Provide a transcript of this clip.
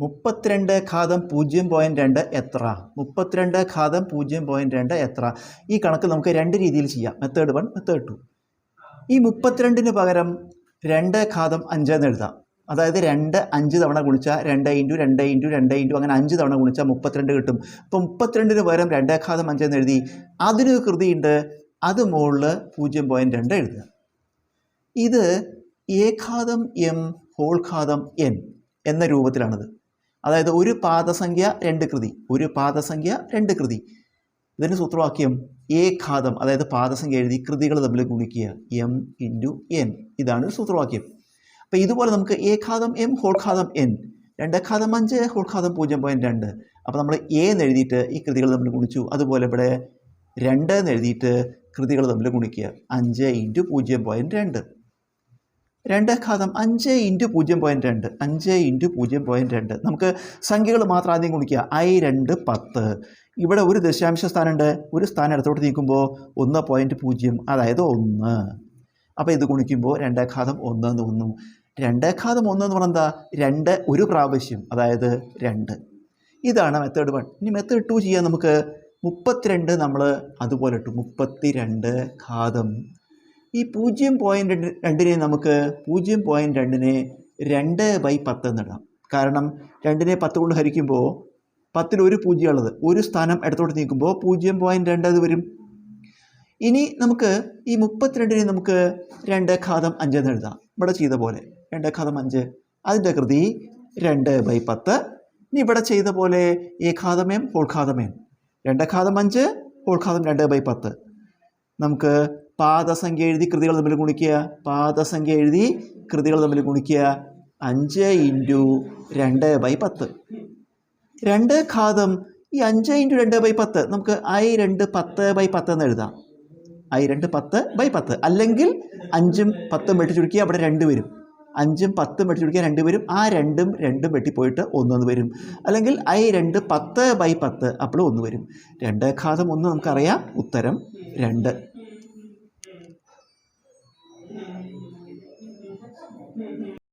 മുപ്പത്തിരണ്ട് ഘാതം പൂജ്യം പോയിന്റ് രണ്ട് എത്ര? മുപ്പത്തിരണ്ട് ഘാതം പൂജ്യം പോയിന്റ് രണ്ട് എത്ര? ഈ കണക്ക് നമുക്ക് രണ്ട് രീതിയിൽ ചെയ്യാം. മെത്തേഡ് വൺ മെത്തേഡ് ടു ഈ മുപ്പത്തിരണ്ടിന് പകരം രണ്ട് ഘാതം അഞ്ച് എന്ന് എഴുതാം. അതായത് രണ്ട് അഞ്ച് തവണ ഗുണിച്ചാൽ രണ്ട് ഇന്റു രണ്ട് ഇന്റു രണ്ട് ഇന്റു അങ്ങനെ അഞ്ച് തവണ ഗുണിച്ചാൽ മുപ്പത്തിരണ്ട് കിട്ടും. അപ്പോൾ മുപ്പത്തിരണ്ടിന് പകരം രണ്ട് ഘാതം അഞ്ച് എന്ന് എഴുതി അതിന് കൃതിയുണ്ട്. അത് മുകളിൽ പൂജ്യം പോയിന്റ് രണ്ട് എഴുതുക. ഇത് ഏഘാതം എം ഹോൾ ഘാതം എൻ എന്ന രൂപത്തിലാണിത്. അതായത് ഒരു പാദസംഖ്യ രണ്ട് കൃതി. ഒരു പാദസംഖ്യ രണ്ട് കൃതി. ഇതിന്റെ സൂത്രവാക്യം എ ഘാതം അതായത് പാദസംഖ്യ എഴുതി കൃതികൾ തമ്മിൽ ഗുണിക്കുക. M into N. ഇതാണ് സൂത്രവാക്യം. അപ്പോൾ ഇതുപോലെ നമുക്ക് എ ഘാതം എം ഹോൾ ഘാതം എൻ. രണ്ട് ഘാതം അഞ്ച് ഹോൾ ഘാതം പൂജ്യം പോയിന്റ് രണ്ട്. അപ്പോൾ നമ്മൾ എ എന്ന് എഴുതിയിട്ട് ഈ കൃതികൾ തമ്മിൽ ഗുണിച്ചു. അതുപോലെ ഇവിടെ രണ്ട് എന്ന് എഴുതിയിട്ട് കൃതികൾ തമ്മിൽ ഗുണിക്കുക. അഞ്ച് ഇന്റു പൂജ്യം പോയിന്റ് രണ്ട്. രണ്ട് ഘാതം അഞ്ച് ഇന്റു പൂജ്യം പോയിന്റ് രണ്ട്. അഞ്ച് ഇന്റു പൂജ്യം പോയിന്റ് രണ്ട്. നമുക്ക് സംഖ്യകൾ മാത്രം ആദ്യം കുണിക്കുക ഐ രണ്ട് പത്ത്. ഇവിടെ ഒരു ദശാംശ സ്ഥാനമുണ്ട്. ഒരു സ്ഥാനം ഇടത്തോട്ട് നീക്കുമ്പോൾ ഒന്ന് പോയിന്റ് പൂജ്യം അതായത് ഒന്ന്. അപ്പോൾ ഇത് ഗുണിക്കുമ്പോൾ രണ്ട് ഘാതം ഒന്ന് എന്ന് വന്നു. രണ്ട് ഘാതം ഒന്ന് എന്ന് പറഞ്ഞാൽ എന്താ രണ്ട് ഒരു പ്രാവശ്യം അതായത് രണ്ട്. ഇതാണ് മെത്തേഡ് വൺ ഇനി മെത്തേഡ് ടു ചെയ്യാൻ നമുക്ക് മുപ്പത്തിരണ്ട് നമ്മൾ അതുപോലെ ഇട്ടു. മുപ്പത്തി രണ്ട് ഘാതം ഈ പൂജ്യം പോയിന്റ് രണ്ട് രണ്ടിനെ നമുക്ക് പൂജ്യം പോയിന്റ് രണ്ടിനെ രണ്ട് ബൈ പത്ത് എന്നിടാം. കാരണം രണ്ടിനെ പത്ത് കൊണ്ട് ഹരിക്കുമ്പോൾ പത്തിൽ ഒരു പൂജ്യമുള്ളത്. ഒരു സ്ഥാനം ഇടത്തോട്ട് നീക്കുമ്പോൾ പൂജ്യം പോയിന്റ് രണ്ട് അത് വരും. ഇനി നമുക്ക് ഈ മുപ്പത്തിരണ്ടിനെ നമുക്ക് രണ്ട് ഘാതം അഞ്ച് എന്ന് എഴുതാം. ഇവിടെ ചെയ്ത പോലെ രണ്ട് ഘാതം അഞ്ച് അതിന്റെ കൃതി രണ്ട് ബൈ പത്ത്. ഇനി ഇവിടെ ചെയ്ത പോലെ ഏ ഘാതമേം ഹോൾ ഹോൾഘാതമേം രണ്ട് ഘാതം അഞ്ച് ഹോൾഘാതം രണ്ട് ബൈ പത്ത്. നമുക്ക് പാദസംഖ്യ എഴുതി കൃതികൾ തമ്മിൽ ഗുണിക്കുക. പാദസംഖ്യ എഴുതി കൃതികൾ തമ്മിൽ ഗുണിക്കുക. അഞ്ച് ഇന്റു രണ്ട് ബൈ പത്ത്. രണ്ട് ഘാതം ഈ അഞ്ച് ഇന്റു രണ്ട് ബൈ പത്ത്. നമുക്ക് ഐ രണ്ട് പത്ത് ബൈ പത്ത് എന്ന് എഴുതാം. ഐ രണ്ട് പത്ത് ബൈ പത്ത്. അല്ലെങ്കിൽ അഞ്ചും പത്തും വെട്ടി ചുരുക്കിയാൽ അവിടെ രണ്ട് വരും. അഞ്ചും പത്തും വെട്ടി ചുരുക്കിയാൽ രണ്ട് വരും. ആ രണ്ടും രണ്ടും വെട്ടിപ്പോയിട്ട് ഒന്നൊന്ന് വരും. അല്ലെങ്കിൽ ഐ രണ്ട് പത്ത് ബൈ പത്ത് അപ്പോൾ ഒന്ന് വരും. രണ്ട് ഘാതം ഒന്ന് നമുക്കറിയാം. ഉത്തരം രണ്ട്.